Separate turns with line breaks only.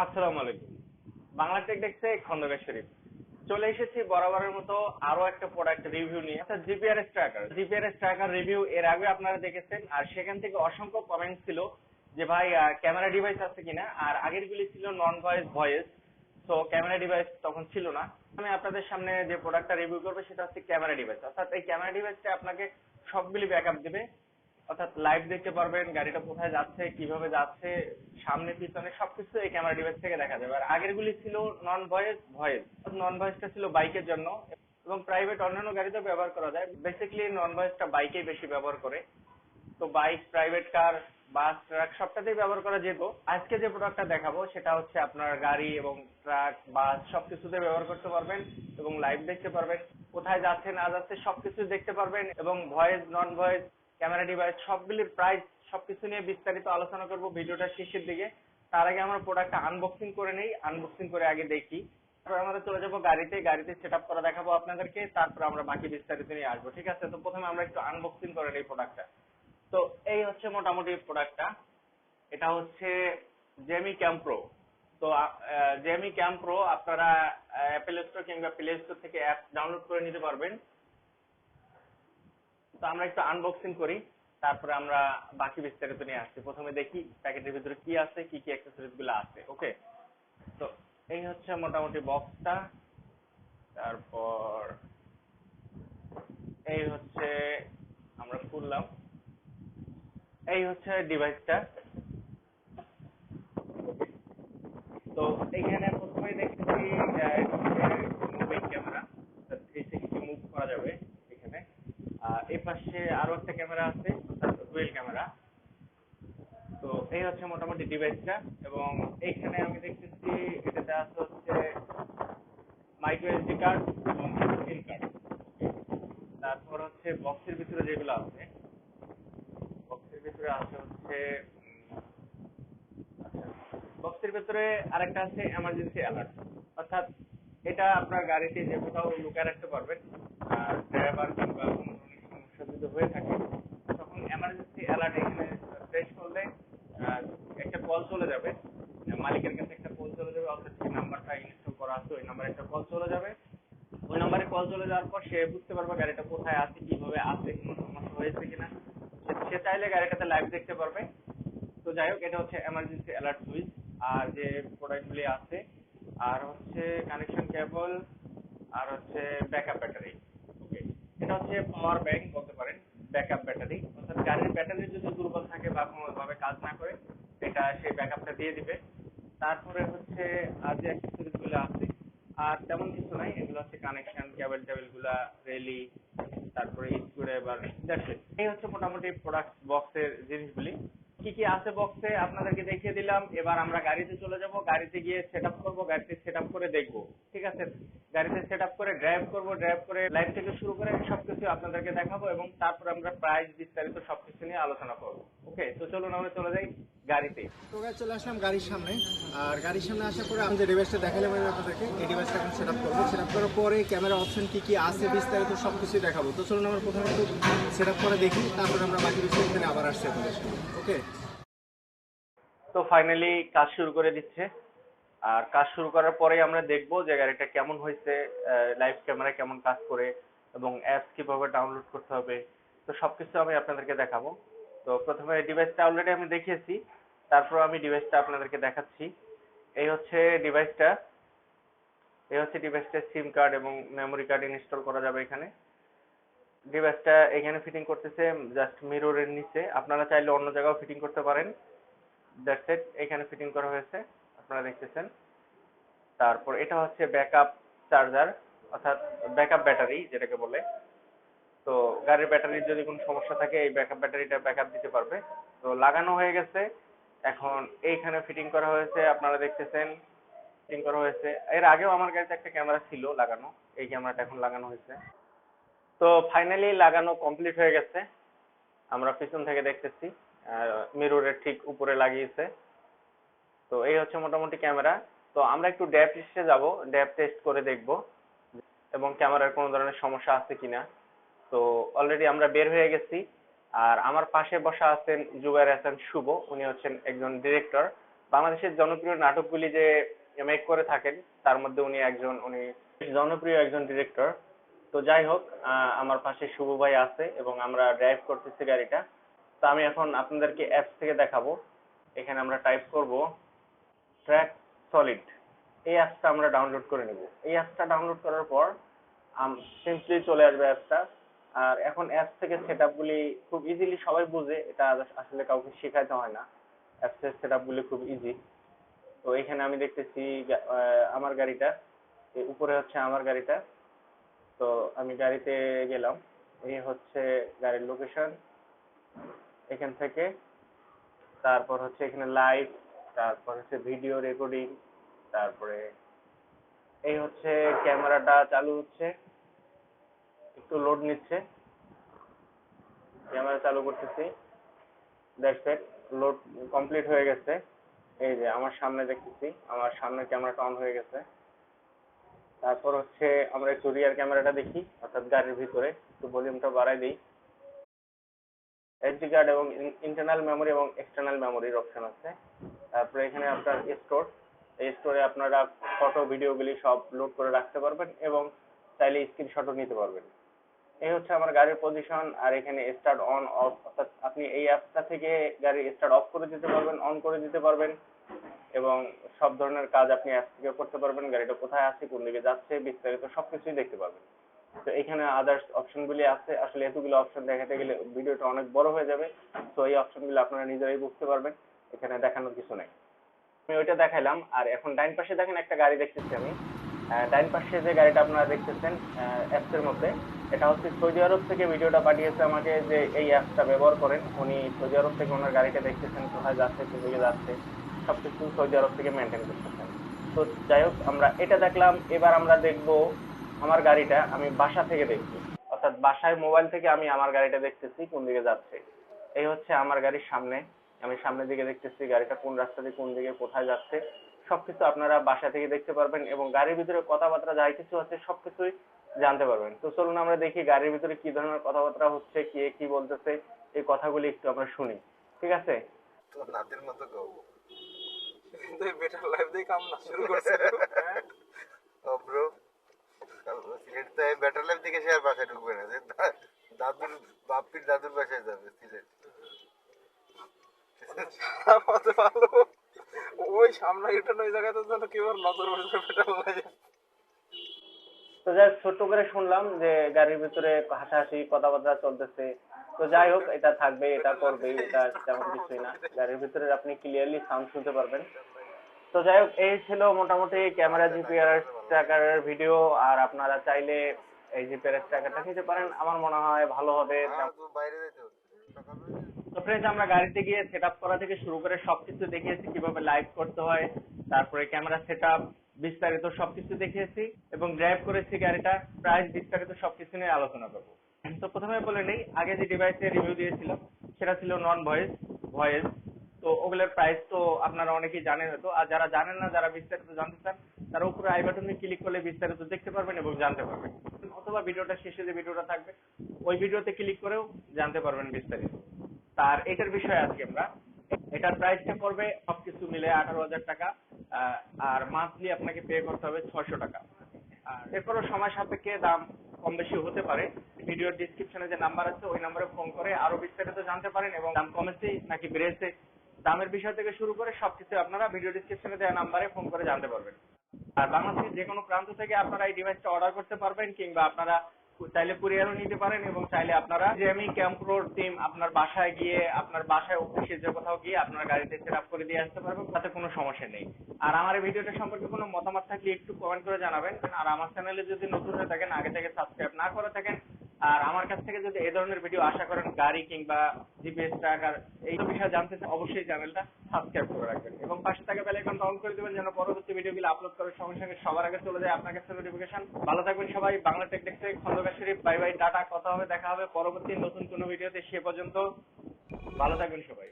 আসসালামু আলাইকুম। বাংলা টেক ডেস্কে খন্দকার শরীফ। চলে এসেছি বরাবরের মতো আরও একটা প্রোডাক্ট রিভিউ নিয়ে। অর্থাৎ GPRS tracker GPRS tracker review এর আগে আপনারা দেখেছেন, আর সেখান থেকে অসংখ্য কমেন্ট ছিল যে, ভাই ক্যামেরা ডিভাইস আছে কিনা? আর আগের গুলি ছিল নন ভয়েস ভয়েস তো ক্যামেরা ডিভাইস তখন ছিল না। আমি আপনাদের সামনে যে প্রোডাক্টটা রিভিউ করব, সেটা হচ্ছে ক্যামেরা ডিভাইস অর্থাৎ এই ক্যামেরা ডিভাইসটা আপনাকে সবগুলি ব্যাকআপ দেবে। অর্থাৎ লাইভ দেখতে পারবেন, গাড়িটা কোথায় যাচ্ছে, কীভাবে যাচ্ছে, সামনে, পিছনে সবকিছু এই ক্যামেরা ডিভাইস থেকে দেখা যাবে। আর আগের গুলি ছিল নন ভয়েস ভয়েস নন ভয়েসটা ছিল বাইকের জন্য। এবং প্রাইভেট অন্যান্য গাড়িতেও ব্যবহার করা যায়। বেসিক্যালি নন ভয়েসটা বাইকেই বেশি ব্যবহার করে। তো bike private car bus truck সবটাতেই ব্যবহার করা যেত। আজকে যে প্রোডাক্টটা দেখাবো, সেটা হচ্ছে আপনার গাড়ি এবং ট্রাক বাস সবকিছুতে ব্যবহার করতে পারবেন এবং লাইভ দেখতে পারবেন। কোথায় যাচ্ছে, না যাচ্ছে সবকিছু দেখতে পারবেন এবং voice non voice camera device সবগুলির price সবকিছু নিয়ে বিস্তারিত আলোচনা করব ভিডিওটা শেষের দিকে। তার আগে আমরা প্রোডাক্টটা আনবক্সিং করে নেই আনবক্সিং করে আগে দেখি। তারপর আমরা চলে যাব গাড়িতে গাড়িতে সেট আপ করা দেখাবো আপনাদেরকে, তারপর আমরা বাকি বিস্তারিত নিয়ে আসব, ঠিক আছে? তো প্রথমে আমরা একটু আনবক্সিং করে নেই প্রোডাক্টটা তো এই হচ্ছে মোটামুটি প্রোডাক্টটা এটা হচ্ছে জেমি ক্যাম্প্রো তো জেমি ক্যাম প্রো আপনারা অ্যাপেল স্টোর কিংবা প্লে স্টোর থেকে অ্যাপ ডাউনলোড করে নিতে পারবেন। তো আমরা একটু আনবক্সিং করি, তারপরে আমরা বাকি বিস্তারিত নিয়ে আসছি। প্রথমে দেখি প্যাকেটের ভিতরে কি আছে, কি কি অ্যাক্সেসরিজগুলো আছে ওকে তো এই হচ্ছে মোটামুটি বক্সটা তারপর এই হচ্ছে আমরা খুললাম। এই হচ্ছে ডিভাইসটা তো এখানে প্রথমে দেখতেছি মুভিং ক্যামেরা এসে কিছু মুভ করা যাবে এখানে আর এই পাশে আরও একটা ক্যামেরা আছে ডুয়েল ক্যামেরা। তো এই হচ্ছে মোটামুটি ডিভাইসটা এবং এইখানে আমি দেখতেছি এটাতে আছে হচ্ছে মাইক্রো এসডি কার্ড এবং সিম কার্ড তারপর হচ্ছে বক্সের ভিতরে যেগুলো আছে বক্সের ভিতরে আছে হচ্ছে বক্সের ভিতরে আরেকটা আছে এমার্জেন্সি অ্যালার্ট অর্থাৎ এটা আপনার গাড়িতে যে কোথাও লুকিয়ে রাখতে পারবেন ড্রাইভার কিংবা কোনো ধরনের সমস্যা যদি হয়ে থাকে, তখন এমার্জেন্সি অ্যালার্ট এখানে প্রেস করলে একটা কল চলে যাবে। মালিকের কাছে একটা কল চলে যাবে, অর্থাৎ যে নাম্বারটা ইনস্টল করা আছে, ওই নাম্বারে একটা কল চলে যাবে। ওই নাম্বারে কল চলে যাওয়ার পর সে বুঝতে পারবে গাড়িটা কোথায় আছে, কীভাবে আছে কোনো সমস্যা হয়েছে কিনা। সে চাইলে গাড়িটাতে লাইভ দেখতে পারবে। তো যাই হোক, এটা হচ্ছে এমার্জেন্সি অ্যালার্ট সুইচ আর যে প্রোডাক্টগুলি আছে, আর হচ্ছে কানেকশন কেবল আর হচ্ছে ব্যাকআপ ব্যাটারি এটা হচ্ছে পাওয়ার ব্যাংক বলতে পারেন ব্যাকআপ ব্যাটারি অর্থাৎ গাড়ির ব্যাটারি যদি দুর্বল থাকে বা কোনোভাবে কাজ না করে, এটা সেই ব্যাকআপটা দিয়ে দিবে। তারপরে হচ্ছে আর যে অ্যাক্সেসরিজগুলো আছে, আর তেমন কিছু নাই। এগুলো হচ্ছে কানেকশন কেবল টেবিলগুলা রেলি তারপরে ইট এই হচ্ছে মোটামুটি প্রোডাক্ট বক্সের জিনিসগুলি। কি কি আছে বক্সে আপনাদেরকে দেখিয়ে দিলাম। এবার আমরা গাড়িতে চলে যাব। গাড়িতে গিয়ে সেট আপ করব, গাড়িতে সেট আপ করে দেখব। ঠিক আছে? গাড়িতে সেট আপ করে ড্রাইভ করব ড্রাইভ করে লাইভ থেকে শুরু করে সবকিছু আপনাদেরকে দেখাবো এবং তারপর আমরা প্রাইস বিস্তারিত সবকিছু নিয়ে আলোচনা করব। ওকে তো চলুন আমরা চলে যাই। গাড়িতে।
তো চলে আসলাম গাড়ির সামনে। আর গাড়ির সামনে আসার পরে আমি যে ডিভাইসটা দেখালাম আমি আপনাদেরকে এই ডিভাইসটা এখন সেট আপ করব। সেট আপ করার পরে ক্যামেরা অপশন কি কি আছে বিস্তারিত সব কিছুই দেখাবো। তো চলুন আমরা প্রথমে একটু সেট আপ করে দেখি তারপরে আমরা বাকি বিষয় এখানে আবার আসছি আপনাদের ওকে
তো ফাইনালি কাজ শুরু করে দিচ্ছে। আর কাজ শুরু করার পরেই আমরা দেখব যে গাড়িটা কেমন হয়েছে লাইভ ক্যামেরা কেমন কাজ করে এবং অ্যাপস কীভাবে ডাউনলোড করতে হবে। তো সবকিছু আমি আপনাদেরকে দেখাবো। তো প্রথমে ডিভাইসটা অলরেডি আমি দেখিয়েছি। তারপর আমি ডিভাইসটা আপনাদেরকে দেখাচ্ছি। এই হচ্ছে ডিভাইসটা এই হচ্ছে ডিভাইসটা সিম কার্ড এবং মেমোরি কার্ড ইনস্টল করা যাবে এখানে। ডিভাইসটা এখানে ফিটিং করতেছে জাস্ট মিররের নিচে। আপনারা চাইলে অন্য জায়গাও ফিটিং করতে পারেন। দ্যাটস ইট এখানে ফিটিং করা হয়েছে, আপনারা দেখতেছেন। তারপর এটা হচ্ছে ব্যাকআপ চার্জার অর্থাৎ ব্যাকআপ ব্যাটারি যেটাকে বলে। তো গাড়ির ব্যাটারির যদি কোনো সমস্যা থাকে, এই ব্যাকআপ ব্যাটারিটা ব্যাকআপ দিতে পারবে। তো লাগানো হয়ে গেছে। এখন এইখানে ফিটিং করা হয়েছে, আপনারা দেখতেছেন ফিটিং করা হয়েছে। এর আগেও আমার কাছে একটা ক্যামেরা ছিল লাগানো, এই ক্যামেরাটা এখন লাগানো হয়েছে। তো ফাইনালি লাগানো কমপ্লিট হয়ে গেছে। আমরা পিছন থেকে দেখতেছি মিররের ঠিক উপরে লাগিয়েছে। তো এই হচ্ছে মোটামুটি ক্যামেরা তো আমরা একটু ড্যাপ টেস্টে যাব ড্যাপ টেস্ট করে দেখব, এবং ক্যামেরার কোনো ধরনের সমস্যা আছে কিনা। তো অলরেডি আমরা বের হয়ে গেছি। আর আমার পাশে বসা আছেন জুবাইর হাসান শুভ, উনি হচ্ছেন একজন ডিরেক্টর বাংলাদেশের জনপ্রিয় নাটকগুলি যে মেক করে থাকেন, তার মধ্যে উনি একজন, উনি জনপ্রিয় একজন ডিরেক্টর তো যাই হোক আমার পাশে শুভ ভাই আছে এবং আমরা ড্রাইভ করতেছি গাড়িটা। তো আমি এখন আপনাদেরকে অ্যাপস থেকে দেখাবো। এখানে আমরা টাইপ করব ট্র্যাক সলিড এই অ্যাপসটা আমরা ডাউনলোড করে নেব। এই অ্যাপসটা ডাউনলোড করার পর সিম্পলি চলে আসবে অ্যাপসটা আর এখন অ্যাপস থেকে সেট গুলি খুব ইজিলি সবাই বুঝে এটা আসলে কাউকে শেখাতে হয় না। অ্যাপসের সেট গুলি খুব ইজি তো এখানে আমি দেখতেছি আহ, আমার গাড়িটা উপরে হচ্ছে আমার গাড়িটা। তো আমি গাড়িতে গেলাম এই হচ্ছে গাড়ির লোকেশন এখান থেকে তারপর হচ্ছে এখানে লাইভ তারপর হচ্ছে ভিডিও রেকর্ডিং তারপরে এই হচ্ছে ক্যামেরাটা চালু হচ্ছে। একটু লোড নিচ্ছে। ক্যামেরা চালু করতেছি। দ্যাটস লোড কমপ্লিট হয়ে গেছে। এই যে আমার সামনে দেখতেছি, আমার সামনে ক্যামেরাটা অন হয়ে গেছে। তারপর হচ্ছে আমরা একটু রিয়ার ক্যামেরাটা দেখি, অর্থাৎ গাড়ির ভিতরে, একটু ভলিউমটা বাড়াই দিই। এসডি কার্ড এবং ইন্টারনাল মেমোরি এবং এক্সটার্নাল মেমোরির অপশন আছে। তারপরে এখানে আপনার স্টোর এই স্টোরে আপনারা ফটো ভিডিওগুলি সব লোড করে রাখতে পারবেন এবং চাইলে স্ক্রিনশটও নিতে পারবেন। এই হচ্ছে আমার গাড়ির পজিশন আর এখানে স্টার্ট অন অফ অর্থাৎ আপনি এই অ্যাপটা থেকে গাড়ি স্টার্ট অফ করে দিতে পারবেন অন করে দিতে পারবেন, এবং সব ধরনের কাজ আপনি অ্যাপ থেকে করতে পারবেন, গাড়িটা কোথায় আছে, কোন দিকে যাচ্ছে, বিস্তারিত সবকিছুই দেখতে পারবেন। তো এখানে আদার্স অপশনগুলি আছে, আসলে এতগুলো অপশন দেখাতে গেলে ভিডিওটা অনেক বড় হয়ে যাবে তো এই অপশনগুলো আপনারা নিজেরাই বুঝতে পারবেন, এখানে দেখানোর কিছু নাই। আমি ওইটা দেখাইলাম, আর এখন ডাইন পাশে দেখেন একটা গাড়ি দেখতেছি আমি। ডাইন পাশে যে গাড়িটা আপনারা দেখতেছেন অ্যাপসের মধ্যে এটা হচ্ছে সৌদি আরব থেকে ভিডিওটা পাঠিয়েছে আমাকে যে এই অ্যাপসটা ব্যবহার করেন। উনি সৌদি আরব থেকে ওনার গাড়িটা দেখতেছেন, কোথায় যাচ্ছে দিকে যাচ্ছে, সবকিছু সৌদি আরব থেকে মেনটেন করতেছেন। তো যাই হোক, আমরা এটা দেখলাম, এবার আমরা দেখব আমার গাড়িটা আমি বাসা থেকে দেখব অর্থাৎ বাসায় মোবাইল থেকে আমি আমার গাড়িটা দেখতেছি, কোন দিকে যাচ্ছে। এই হচ্ছে আমার গাড়ির সামনে। আমি সামনের দিকে দেখতেছি গাড়িটা কোন রাস্তা দিয়ে কোন দিকে কোথায় যাচ্ছে। সবকিছু আপনারা বাসা থেকে দেখতে পারবেন এবং গাড়ির ভিতরে কথাবার্তা যাই কিছু আছে সবকিছুই জানতে পারবেন। তো চলুন আমরা দেখি গাড়ির ভিতরে কি ধরনের কথাবার্তা হচ্ছে কে কি বলতেছে এই কথাগুলি একটু আমরা শুনি। ঠিক আছে?
নাতির মতো গো।
কিন্তু বেটার লাইফ দিয়ে কাম না শুরু করছে।
ও ব্রো সিলেট তো বেটার লাইফ থেকে সে আর বাসায় ঢুকবে না। যে দাদুর বাপির দাদুর বাসায় যাবে সিলেট।
ভালো। ওই সামনে রিটার্ন ওই জায়গাতে যেন কেউ নজর পড়ে বেটার লাইফ
তো যাই ছোট্ট করে শুনলাম যে গাড়ির ভিতরে হাসাহাসি কথাবার্তা চলতেছে। তো যাই হোক এটা থাকবে এটা করবে এটা তেমন কিছুই না। গাড়ির ভিতরে আপনি ক্লিয়ারলি সাউন্ড শুনতে পারবেন। তো যাই হোক এই ছিল মোটামুটি ক্যামেরা জিপিআর ট্র্যাকারের ভিডিও আর আপনারা চাইলে এই জিপিআর ট্র্যাকারটা নিতে পারেন। আমার মনে হয় ভালো হবে।
তো
ফ্রেন্ডস আমরা গাড়িতে গিয়ে সেট করা থেকে শুরু করে সবকিছু দেখিয়েছি কীভাবে লাইভ করতে হয়। তারপরে ক্যামেরা সেট বিস্তারিত সবকিছু দেখিয়েছি এবং ড্রাইভ করেছি গাড়িটা প্রাইস বিস্তারিত সবকিছু নিয়ে আলোচনা করব। তো প্রথমে বলে নেই, আগে যে ডিভাইসে রিভিউ দিয়েছিলাম, সেটা ছিল নন ভয়েস ভয়েস তো ওগুলোর প্রাইস তো আপনারা অনেকেই জানেন হয়তো, আর যারা জানেন না, যারা বিস্তারিত জানতে চান, তারা উপরে আই বাটনে ক্লিক করলে বিস্তারিত দেখতে পারবেন এবং জানতে পারবেন। অথবা ভিডিওটা শেষে যে ভিডিওটা থাকবে, ওই ভিডিওতে ক্লিক করেও জানতে পারবেন বিস্তারিত। তার এটার বিষয়ে আজকে আমরা। এটার প্রাইসটা পড়বে সবকিছু মিলে আঠারো হাজার টাকা। আর মান্থলি আপনাকে পে করতে হবে ছয়শো টাকা। এরপরও সময় সাপেক্ষে দাম কম বেশি হতে পারে। ভিডিওর ডিসক্রিপশনে যে নাম্বার আছে, ওই নাম্বারে ফোন করে আরও বিস্তারিত জানতে পারেন এবং দাম কমেছে নাকি বেড়েছে। দামের বিষয় থেকে শুরু করে সবকিছু আপনারা ভিডিও ডিসক্রিপশনে দেওয়া নাম্বারে ফোন করে জানতে পারবেন। আর বাংলাদেশের যে কোনো প্রান্ত থেকে আপনারা এই ডিভাইসটা অর্ডার করতে পারবেন কিংবা আপনারা চাইলে কুরিয়ারও নিতে পারেন এবং চাইলে আপনারা যে আমি ক্যাম্প্রোর টিম আপনার বাসায় গিয়ে, আপনার বাসায় অফিসে যে কোথাও গিয়ে আপনার গাড়িতে সেট আপ করে দিয়ে আসতে পারবেন, তাতে কোনো সমস্যা নেই। আর আমার এই ভিডিওটা সম্পর্কে কোনো মতামত থাকলে একটু কমেন্ট করে জানাবেন। আর আমার চ্যানেলে যদি নতুন হয়ে থাকেন, আগে থেকে সাবস্ক্রাইব না করে থাকেন আর আমার কাছ থেকে যদি এ ধরনের ভিডিও আশা করেন গাড়ি কিংবা জিপিএস ট্র্যাকার এই বিষয়ে জানতে চান, অবশ্যই চ্যানেলটা সাবস্ক্রাইব করে রাখবেন এবং পাশে থাকা বেল আইকনটা অন করে দেবেন যেন পরবর্তী ভিডিওগুলো আপলোড করার সঙ্গে সঙ্গে সবার আগে চলে যায় আপনার কাছে নোটিফিকেশন ভালো থাকবেন সবাই, বাংলা টেক দেখতে Khandakar Sharif bye bye tata, কথা হবে, দেখা হবে পরবর্তী নতুন কোনো ভিডিওতে সে পর্যন্ত। ভালো থাকবেন সবাই।